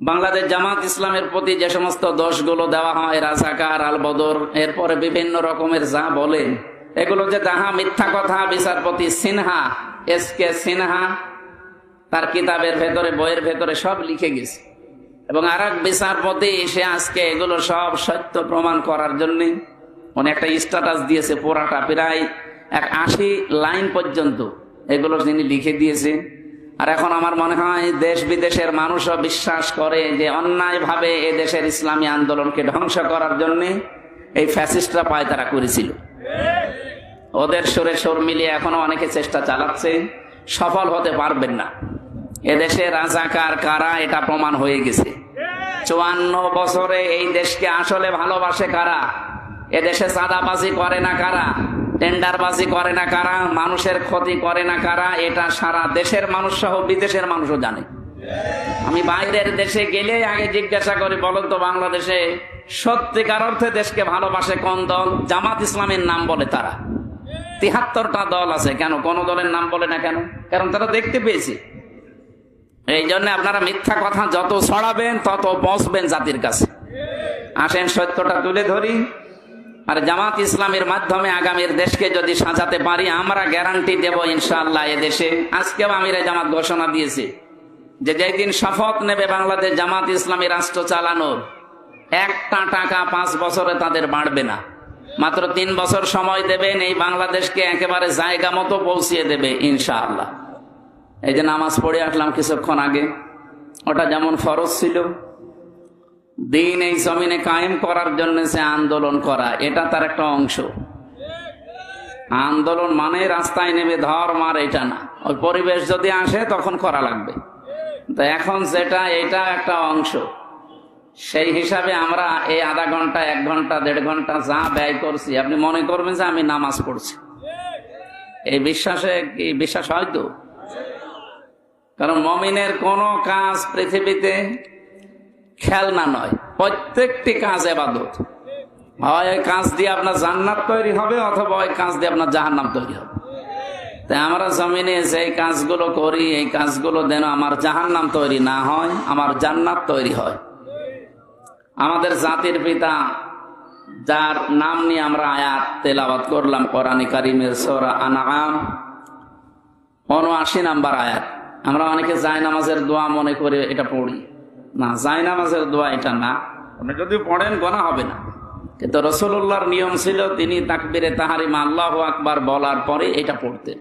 বাংলাদেশ জামাত ইসলামের প্রতি যে সমস্ত দোষগুলো দেওয়া হয়, রাজাকার আল বদর এরপরে বিভিন্ন রকমের যা বলেন এগুলো যে যাহা মিথ্যা কথা বিচারপতি সিনহা, এস কে সিনহা, তার কিতাবের ভেতরে, বইয়ের ভেতরে সব লিখে গেছে। এবং আর এক বিচারপতি সে আজকে এগুলো সব সত্য প্রমাণ করার জন্য উনি একটা স্ট্যাটাস দিয়েছে পোড়াটা প্রায় এক আশি লাইন পর্যন্ত এগুলো তিনি লিখে দিয়েছে আর এখন আমার মনে হয় দেশ বিদেশের মানুষও বিশ্বাস করে যে অন্যায়ভাবে এ দেশের ইসলামী আন্দোলনকে ধ্বংস করার জন্য এই ফ্যাসিস্টরা পায় তারা করেছিল ওদের সুরে সুর মিলিয়ে এখনও অনেকে চেষ্টা চালাচ্ছে, সফল হতে পারবেন না। এদেশে রাজাকার কারা এটা প্রমাণ হয়ে গেছে। চুয়ান্ন বছরে এই দেশকে আসলে ভালোবাসে কারা? এদেশে চাঁদাবাজি করে না কারা? টেন্ডারবাজি করে না কারা, মানুষের ক্ষতি করে না কারা, এটা সারা দেশের মানুষ সহ বিদেশের মানুষও জানে। আমি বাইরের দেশে গেলে আগে জিজ্ঞাসা করি, বলেন তো বাংলাদেশে সত্যিকার অর্থে দেশকে ভালোবাসে কোন দল? জামাত ইসলামের নাম বলে তারা। তিহাত্তরটা দল আছে কেন? কোন দলের নাম বলে না কেন? কারণ তারা দেখতে পেয়েছে। এই জন্য আপনারা মিথ্যা কথা যত ছড়াবেন, তত বসবেন জাতির কাছে। আসেন সত্যটা তুলে ধরি। আর জামাত ইসলামের মাধ্যমে আগামীর দেশকে যদি সাজাতে পারি, আমরা গ্যারান্টি দেব ইনশাআল্লাহ এদেশে দেশে। আজকেও আমিরে জামাত ঘোষণা দিয়েছে যে যেদিন শপথ নেবে বাংলাদেশ জামাত ইসলামী রাষ্ট্র চালানোর একটা টাকা পাঁচ বছরে তাদের বাড়বে না। মাত্র তিন বছর সময় দেবেন, এই বাংলাদেশকে একেবারে জায়গা মতো পৌঁছিয়ে দেবে ইনশাআল্লাহ। এই যে নামাজ পড়ে আসলাম কিছুক্ষণ আগে, ওটা যেমন ফরজ ছিল দিন এই জমিনে কায়েম করার জন্য সে আন্দোলন করা, এটা তার একটা অংশ। আন্দোলন মানে রাস্তায় নেমে ধর মার এটা না। ওই পরিবেশ যদি আসে, তখন করা লাগবে। তো এখন যেটা, এটা একটা অংশ। সেই হিসাবে আমরা এই আধা ঘণ্টা, এক ঘণ্টা, দেড় ঘণ্টা যা ব্যয় করছি, আপনি মনে করবেন যে আমি নামাজ পড়ছি। এই বিশ্বাসে কি বিশ্বাস হয়তো কারণ মমিনের কোনো কাজ পৃথিবীতে খেলনা নয়, প্রত্যেকটি কাজ এবাদত হয় ওই কাজ দিয়ে আপনার জান্নাত তৈরি হবে অথবা ওই কাজ দিয়ে আপনার জাহান্নাম তৈরি হবে। তাই আমরা জমিনে যে কাজগুলো করি, এই কাজগুলো যেন আমার জাহান্নাম তৈরি না হয়, আমার জান্নাত তৈরি হয়। আমাদের জাতির পিতা, যার নাম নিয়ে আমরা আয়াত তেলাবাদ করলাম, কোরআনী কারিমের সোরা আনাম উনআশি নাম্বার আয়াত। আমরা অনেকে জায় নামাজের দোয়া মনে করে এটা পড়ি। না জায় নামাজের দোয়া এটা না। আপনি যদি পড়েন, গোনা হবে না। কিন্তু রসুল্লাহর নিয়ম ছিল, তিনি তাকবিরে তাহারিমা, আল্লাহ আকবার বলার পরে এটা পড়তেন।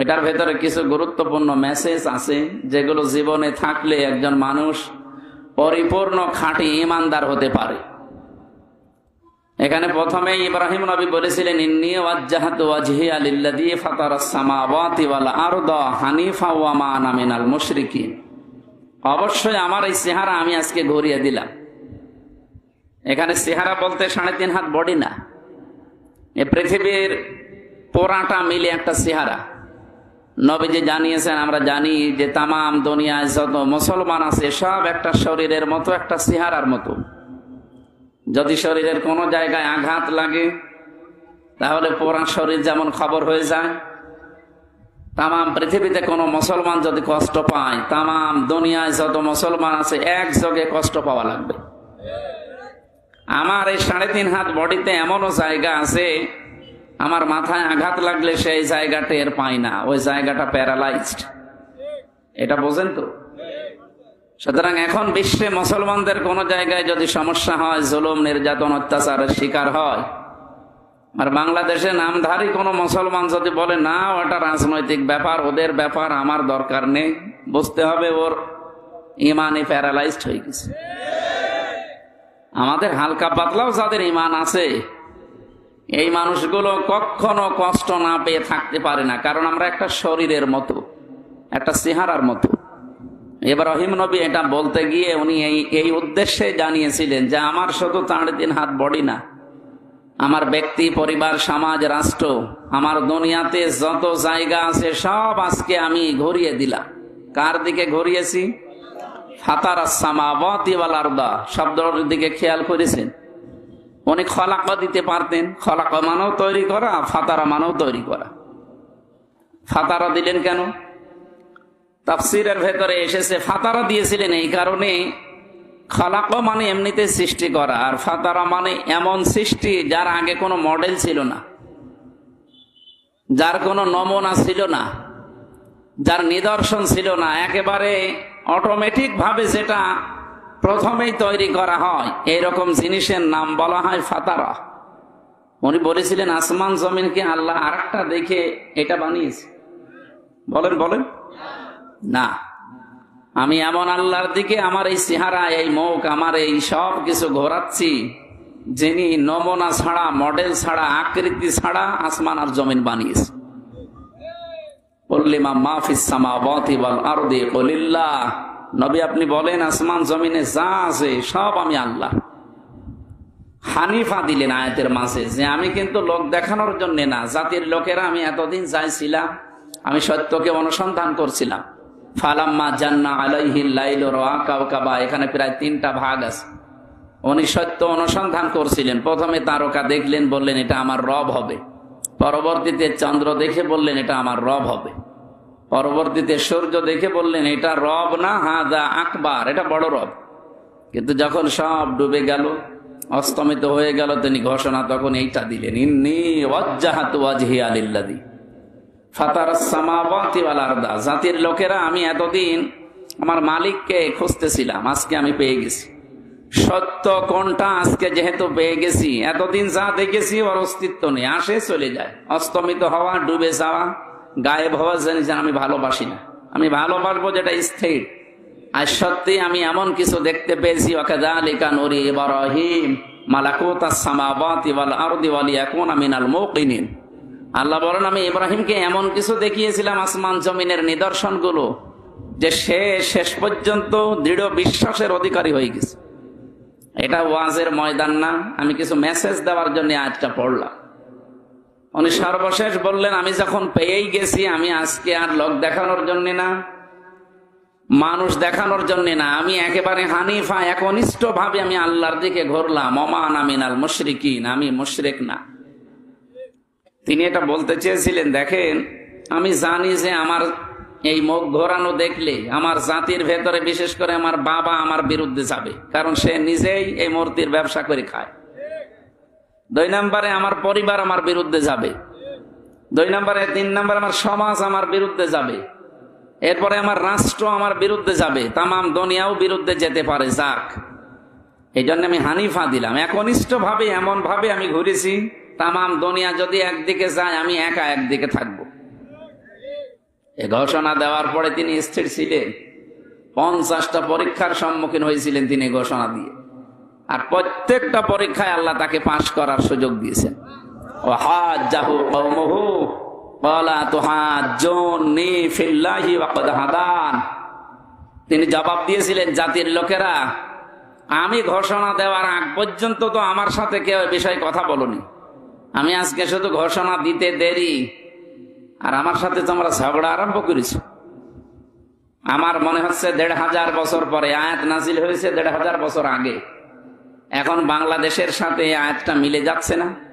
এটার ভেতরে কিছু গুরুত্বপূর্ণ মেসেজ আছে, যেগুলো জীবনে থাকলে একজন মানুষ পরিপূর্ণ খাঁটি ইমানদার হতে পারে। এখানে প্রথমে ইব্রাহিম নবী বলেছিলেন হানিফা ওয়া মা আনা মিনাল মুশরিকিন। অবশ্যই আমার এই চেহারা আমি আজকে ঘুরিয়ে দিলাম। এখানে চেহারা বলতে সাড়ে তিন হাত বডি না। এ পৃথিবীর পোড়াটা মিলে একটা চেহারা। নবীজি জানিয়েছেন, আমরা জানি যে তামাম দুনিয়ায় যত মুসলমান আছে, সব একটা শরীরের মতো, একটা চেহারার মতো। যদি শরীরের কোনো জায়গায় আঘাত লাগে, তাহলে পোড়া শরীর যেমন খবর হয়ে যায় তামাম পৃথিবীতে কোনো মুসলমান যদি কষ্ট পায়, তামাম দুনিয়ায় যত মুসলমান আছে, একযোগে কষ্ট পাওয়া লাগবে। আমার এই সাড়ে তিন হাত বডিতে এমনও জায়গা আছে, আমার মাথায় আঘাত লাগলে সেই জায়গা টের পাই না, ওই জায়গাটা প্যারালাইজড। এটা বোঝেন তো? সুতরাং এখন বিশ্বে মুসলমানদের কোন জায়গায় যদি সমস্যা হয়, জুলুম, নির্যাতন, অত্যাচারের শিকার হয় আর বাংলাদেশে নামধারী কোনো মুসলমান যদি বলে, না, ওটা রাজনৈতিক ব্যাপার, ওদের ব্যাপার, আমার দরকার নেই, বুঝতে হবে ওর ইমানই প্যারালাইজড হয়ে গেছে। আমাদের হালকা পাতলাও যাদের ইমান আছে, এই মানুষগুলো কখনো কষ্ট না পেয়ে থাকতে পারে না, কারণ আমরা একটা শরীরের মতো, একটা চেহারার মতো। এবার রহিম নবী এটা বলতে গিয়ে উনি এই এই উদ্দেশ্যে জানিয়েছিলেন যে, আমার শুধু চার দিন হাত বডি না আমার ব্যক্তি, পরিবার, সমাজ, রাষ্ট্র, আমার দুনিয়াতে যত জায়গা আছে সব আজকে আমি ঘুরিয়ে দিলাম। কার দিকে ঘুরিয়েছি? দিকে খেয়াল করেছেন? উনি খলাকা দিতে পারতেন। খলাকা মানও তৈরি করা, ফাতারা মানও তৈরি করা। ফাতারা দিলেন কেন? তাফসিরের ভেতরে এসেছে, ফাতারা দিয়েছিলেন এই কারণে খালাক মানে এমনিতে সৃষ্টি করা, আর ফাতারা মানে এমন সৃষ্টি যার আগে কোনো মডেল ছিল না, যার কোনো নমুনা ছিল না, যার নিদর্শন ছিল না। একেবারে অটোমেটিক ভাবে যেটা প্রথমেই তৈরি করা হয়। এইরকম জিনিসের নাম বলা হয় ফাতারা। উনি বলেছিলেন, আসমান জমিনকে আল্লাহ আর দেখে এটা বানিয়েছে। বলেন বলেন। না। আমি এমন আল্লাহর দিকে আমার এই চেহারা, এই মুখ, আমার এই সব কিছু ঘোরাচ্ছি, যিনি নমুনা ছাড়া, মডেল ছাড়া, আকৃতি ছাড়া আসমান আর জমিন বানিয়েছে। কলিল্লাহ। নবী আপনি বলেন, আসমান, জমিনে সব আমি আল্লাহ। হানিফা দিলেন আয়াতের মাঝে, যে আমি কিন্তু লোক দেখানোর জন্য না, জাতির লোকেরা আমি এতদিন যাইছিলাম, আমি সত্যকে অনুসন্ধান করছিলাম। ফালাম্মা জান্না আলাইহিল লাইল কাবা এখানে প্রায় তিনটা ভাগ আছে। উনি সত্য অনুসন্ধান করছিলেন। প্রথমে তারকা দেখলেন, বললেন, এটা আমার রব হবে। পরবর্তীতে চন্দ্র দেখে বললেন, এটা আমার রব হবে। পরবর্তীতে সূর্য দেখে বললেন, এটা রব না হাদা আকবার। এটা বড় রব। কিন্তু যখন সব ডুবে গেল, অস্তমিত হয়ে গেল, তিনি ঘোষণা তখন এইটা দিলেন, ইন্নি ওয়াজ্জাহাত ওয়াজহি আলিল্লাদি আরদা। জাতির লোকেরা, আমি এতদিন আমার মালিককে খুঁজতেছিলাম, আজকে আমি পেয়ে গেছি। সত্য কোনটা? আজকে যেহেতু পেয়ে গেছি, এতদিন যা দেখেছি ওর অস্তিত্ব নেই। আসে, চলে যায়। অস্তমিত হওয়া, ডুবে যাওয়া, গায়েব হওয়া জানি যে আমি ভালোবাসি না। আমি ভালোবাসবো যেটা স্থির। আর সত্যি আমি এমন কিছু দেখতে পেয়েছি, ওয়াকাযালিকা নুরি ইব্রাহিম মালাকুতাস সামাওয়াতি ওয়াল আরদি ওয়াল ইয়াকুনা মিনাল আল্লাহ বলেন, আমি ইব্রাহিমকে এমন কিছু দেখিয়েছিলাম আসমান জমিনের নিদর্শনগুলো যে সে শেষ পর্যন্ত দৃঢ় বিশ্বাসের অধিকারী হয়ে গেছে। এটা ওয়াজের ময়দান না। আমি কিছু মেসেজ দেওয়ার জন্য আজটা পড়লাম। উনি সর্বশেষ বললেন, আমি যখন পেয়েই গেছি, আমি আজকে আর লোক দেখানোর জন্য না, মানুষ দেখানোর জন্য না। আমি একেবারে হানিফা একনিষ্ঠ ভাবে আমি আল্লাহর দিকে ঘুরলাম। অমান আমিনাল মুশরিকিন, আমি মুশরিক না। তিনি এটা বলতে চেয়েছিলেন, দেখেন, আমি জানি যে আমার এই মুখ ঘোরানো দেখলে আমার জাতির ভেতরে বিশেষ করে আমার বাবা আমার বিরুদ্ধে যাবে, কারণ সে নিজেই এই মূর্তির ব্যবসা করে খায়। দুই নম্বরে আমার পরিবার আমার বিরুদ্ধে যাবে। দুই নম্বরে, তিন নম্বরে আমার সমাজ আমার বিরুদ্ধে যাবে। এরপরে আমার রাষ্ট্র আমার বিরুদ্ধে যাবে, তামাম দুনিয়াও বিরুদ্ধে যেতে পারে, যাক। এই জন্য আমি হানিফা দিলাম। একনিষ্ঠ ভাবে এমন ভাবে আমি ঘুরেছি তামাম দুনিয়া যদি একদিকে যায়, আমি একা একদিকে থাকব। এ ঘোষণা দেওয়ার পরে তিনি স্থির ছিলেন। পঞ্চাশটা পরীক্ষার সম্মুখীন হয়েছিলেন তিনি ঘোষণা দিয়ে। আর প্রত্যেকটা পরীক্ষায় আল্লাহ তাকে পাশ করার সুযোগ দিয়েছেন। ও তিনি জবাব দিয়েছিলেন, জাতির লোকেরা, আমি ঘোষণা দেওয়ার আগ পর্যন্ত তো আমার সাথে কেউ বিষয়ে কথা বলনি। আমি আজকে শুধু ঘোষণা দিতে দেরি। আর আমার সাথে তোমরা ঝগড়া আরম্ভ করেছ। আমার মনে হচ্ছে দেড় হাজার বছর পরে আয়াত নাজিল হয়েছে, দেড় হাজার বছর আগে। এখন বাংলাদেশের সাথে আয়াতটা মিলে যাচ্ছে না।